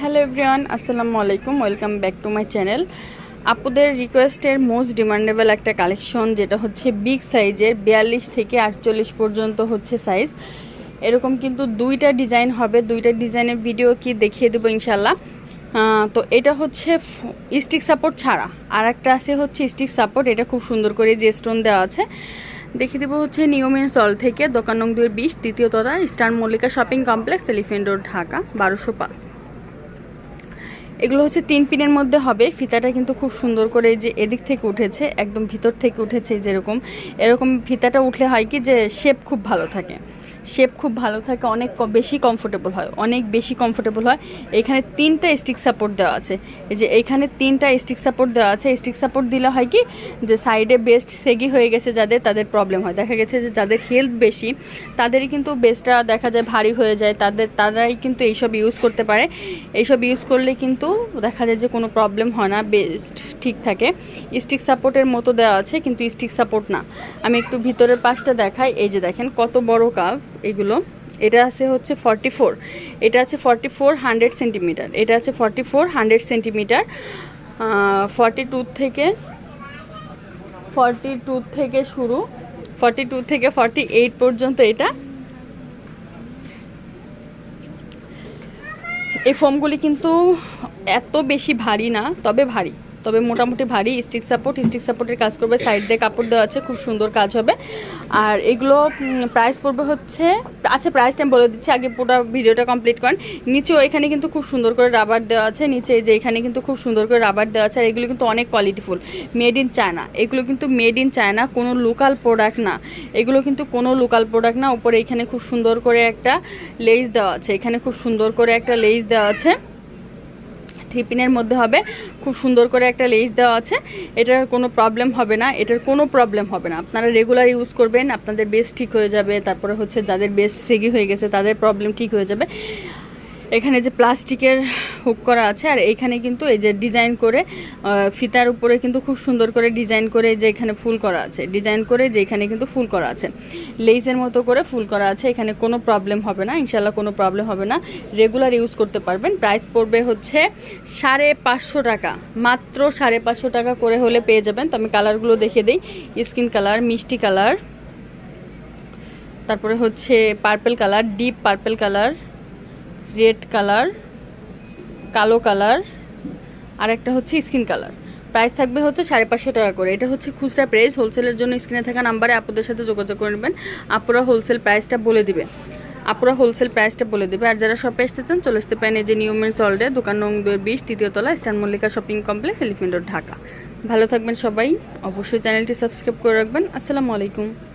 Hello everyone, আসসালামু আলাইকুম, welcome back to my channel. আপুদের রিকোয়েস্টের মোস্ট ডিমান্ডেবল একটা কালেকশন, যেটা হচ্ছে বিগ সাইজের বিয়াল্লিশ থেকে আটচল্লিশ পর্যন্ত হচ্ছে সাইজ। এরকম কিন্তু দুইটা ডিজাইন হবে, দুইটা ডিজাইনের ভিডিও কি দেখিয়ে দেবো ইনশাল্লাহ তো এটা হচ্ছে স্টিক সাপোর্ট ছাড়া, আর একটা আছে হচ্ছে স্টিক সাপোর্ট, এটা খুব সুন্দর করে যে স্টোন দেওয়া আছে। দেখিয়ে দেবো হচ্ছে নিয়মের সল থেকে, দোকান নং দুই বিশ, দ্বিতীয় তলা, star Mallika shopping complex, elephant road, Dhaka, বারোশো পাঁচ। এগুলো হচ্ছে তিন পিনের মধ্যে হবে। ফিতাটা কিন্তু খুব সুন্দর করে যে এদিক থেকে উঠেছে, একদম ভিতর থেকে উঠেছে যেরকম। এরকম ফিতাটা উঠলে হয় কি যে শেপ খুব ভালো থাকে। শেপ খুব ভালো থাকে, অনেক বেশি কমফোর্টেবল হয়, অনেক বেশি কমফোর্টেবল হয়। এখানে তিনটা স্টিক সাপোর্ট দেওয়া আছে। এই যে এখানে তিনটা স্টিক সাপোর্ট দেওয়া আছে। স্টিক সাপোর্ট দিলে হয় কি, যে সাইডে বেস্ট সেগি হয়ে গেছে যাদের, তাদের প্রবলেম হয়। দেখা গেছে যে যাদের হেলথ বেশি, তাদেরই কিন্তু বেস্টটা দেখা যায় ভারী হয়ে যায়। তাদের, তারাই কিন্তু এইসব ইউজ করতে পারে। এইসব ইউজ করলে কিন্তু দেখা যায় যে কোনো প্রবলেম হয় না বেস্ট ঠিক থাকে। স্টিক সাপোর্টের মতো দেওয়া আছে, কিন্তু স্টিক সাপোর্ট না। আমি একটু ভিতরের পাশটা দেখাই। এই যে দেখেন কত বড় কাপ এগুলো। এটা আছে হচ্ছে ফর্টি ফোর এটা আছে ফর্টি ফোর হান্ড্রেড সেন্টিমিটার এটা আছে forty four hundred centimetre forty two থেকে ফর্টি টু থেকে শুরু ফর্টি টু থেকে ফর্টি এইট পর্যন্ত এটা। এই ফোমগুলি কিন্তু এত বেশি ভারী না, তবে ভারী। তবে মোটামুটি ভারী স্টিক সাপোর্ট স্টিক সাপোর্টের কাজ করবে। সাইড দিয়ে কাপড় দেওয়া আছে, খুব সুন্দর কাজ হবে। আর এগুলো প্রাইস পড়বে হচ্ছে আচ্ছা প্রাইসটা আমি বলে দিচ্ছি, আগে পুরো ভিডিওটা কমপ্লিট করেন। নিচেও এখানে কিন্তু খুব সুন্দর করে রাবার দেওয়া আছে, নিচে যে এখানে কিন্তু খুব সুন্দর করে রাবার দেওয়া আছে, আর এগুলো কিন্তু অনেক কোয়ালিটিফুল মেড ইন চায়না এগুলো কিন্তু মেড ইন চায়না কোনো লোকাল প্রোডাক্ট না। এগুলো কিন্তু কোনো লোকাল প্রোডাক্ট না। উপরে এখানে খুব সুন্দর করে একটা লেস দেওয়া আছে, এখানে খুব সুন্দর করে একটা লেস দেওয়া আছে। থ্রি পিনের মধ্যে হবে। খুব সুন্দর করে একটা লেস দেওয়া আছে। এটার কোনো প্রবলেম হবে না। এটার কোনো প্রবলেম হবে না। আপনারা রেগুলার ইউজ করবেন, আপনাদের বেস্ট ঠিক হয়ে যাবে। তারপরে হচ্ছে যাদের বেস্ট সেগি হয়ে গেছে, তাদের প্রবলেম ঠিক হয়ে যাবে। এখানে যে প্লাস্টিকের হুক করা আছে, আর এইখানে কিন্তু এই যে ডিজাইন করে ফিতার উপরে কিন্তু খুব সুন্দর করে ডিজাইন করে যে এখানে ফুল করা আছে, ডিজাইন করে যে এখানে কিন্তু ফুল করা আছে। লেসের মতো করে ফুল করা আছে, এখানে কোনো প্রবলেম হবে না ইনশাল্লাহ কোনো প্রবলেম হবে না। রেগুলার ইউজ করতে পারবেন। প্রাইস পড়বে হচ্ছে সাড়ে পাঁচশো টাকা, মাত্র সাড়ে পাঁচশো টাকা করে হলে পেয়ে যাবেন। তো আমি কালারগুলো দেখিয়ে দিই স্কিন কালার মিষ্টি কালার তারপরে হচ্ছে purple colour deep purple colour red colour, কালো কালার আর একটা হচ্ছে স্কিন কালার। প্রাইস থাকবে হচ্ছে সাড়ে পাঁচশো টাকা করে। এটা হচ্ছে খুচরা প্রাইস। হোলসেলের জন্য স্ক্রিনে থাকা নাম্বারে আপুদের সাথে যোগাযোগ করে নেবেন। আপুরা হোলসেল প্রাইসটা বলে দিবে। আপুরা হোলসেল প্রাইসটা বলে দেবে। আর যারা শপে আসতে চান, চলে আসতে পারেন এই যে নিয়মের সল্ডে দোকান নং দুই বিশ, তৃতীয় তলা, star Mallika shopping complex, elephant Dhaka. ভালো থাকবেন সবাই। অবশ্যই চ্যানেলটি সাবস্ক্রাইব করে রাখবেন। আসসালামু আলাইকুম।